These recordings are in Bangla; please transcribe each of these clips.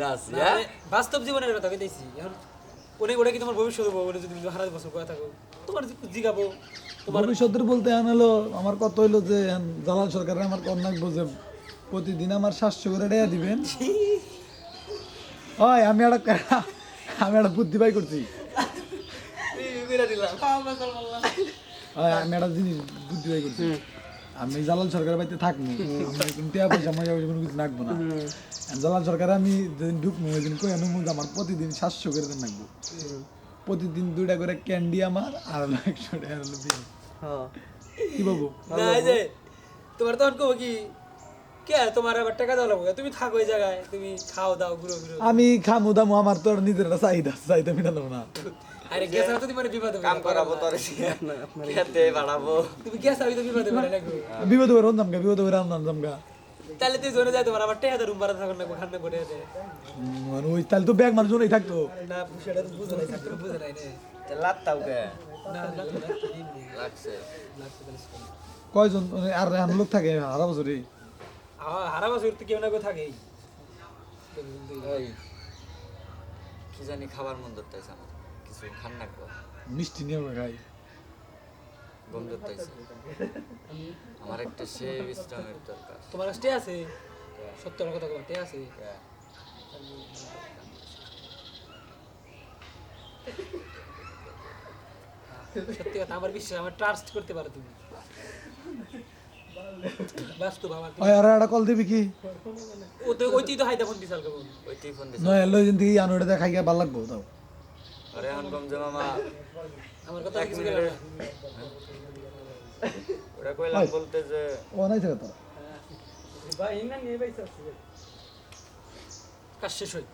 মানে বাস্তব জীবনের কথা কইতেছি। এখন ওটা কি তোমার ভবিষ্যৎ হব যদি তুমি হারা বছর কথা থাকো তোমার জিগাবো তোমার ভবিষ্যতের বলতে এখন হলো আমার কত হইল যে জালাল সরকারের আমার কন্যাক বোঝে প্রতিদিন আমার সাতশো করে টাকা দিবেন। হয় আমি একটা আমি একটা বুদ্ধি পাই করছি। হয় আমি একটা জিনিস বুদ্ধি পাই করছি। আমি জালাল সরকারের বাড়িতে থাকব। আমি কিন্তু টাকা পয়সা কোনো কিছু রাখব না। জালাল সরকার আমি যেদিন ঢুকবো ওই দিন কই আনুমু যে আমার প্রতিদিন সাতশো করে দেন রাখব প্রতিদিন দুইটা করে ক্যান্ডি আমার আর একশো টাকা হলো বিল কি বাবু? না এই যে তোমার তখন কবো কি কে তোমার আবার টাকা দেওয়া লাগবে? তুমি থাকো ওই জায়গায় তুমি খাও দাও ঘুরো ঘুরো। আমি খামু দামু আমার তো নিজের চাহিদা চাহিদা মিটানো না। আরে গ্যাস তো তোমার বিপদ কাম করাবো তোর। খেতে বাড়াবো। তুমি গ্যাস আমি তো বিপদ হবে লাগবে বিপদ করে রান্দাম গা বিপদ জামগা তাহলে তুই জোনে যাই তোমার আবার টেহাতে রুম ভাড়া থাকো না করে মানে ওই তাহলে তো ব্যাগ মানুষ জন্যই থাকতো। না সেটা তো বুঝে নাই ছাত্র বুঝে নাই রে। লাত্তাও কে? না। লাগছে। কয়জন? মানে আর লোক থাকে হারা বছরে? আ- হারা বছর তো কেউ না কেউ থাকেই। কি জানি খাবার মন আমার। কিছু খান না গো। মিষ্টি নিয়ে আমরা খাই। গম আমার একটা সে বিশ্রামের দরকার। তোমার কাছে আছে? সত্য কথা কথা আছে? হ্যাঁ। সত্যি কথা আমার বিশ্বাস আমার ট্রাস্ট করতে পারো তুমি। বাস্তব আমার ওই আর একটা কল দিবি কি? ও তো ওইটি তো হাইদা ফোন দিছাল কেমন ওই ফোন দিস নয় এলো যেন থেকে আনো এটা খাই গিয়ে ভালো লাগবো তাও আরে এখন কম যে মামা। আমার কথা এক মিনিটে। ওটা কইলাম বলতে যে ও নাই থাকে তো ভাই ইনা নিয়ে বাইসা কাজ শেষ হই।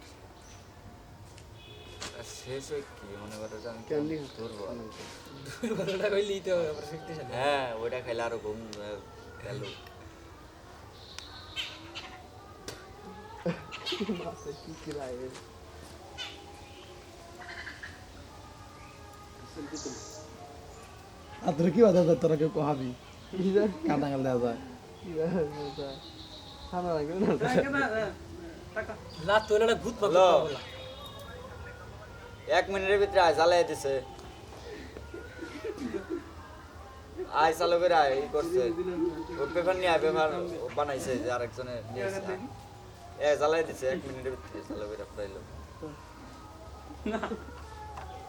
শেষ হয়ে কি? মনে করো যে আমি কেমনি? ধরবো কথাটা কইলি তো আবার শক্তিশালী হ্যাঁ ওইটা খাইলে আরও ঘুম আহ, গেল। আর তোর কি বাধা যায় তোরা কেউ কহাবি? কাটা গাল দেওয়া যায়। এক মিনিটের ভিতরে আয় জ্বালাই দিছে। আয় চালু করে আয় ই করছে। ওই পেপার নিয়ে আয় পেপার বানাইছে যে আরেকজনে নিয়েছে। এ জ্বালাই দিছে এক মিনিটের ভিতরে চালু করে পাইলো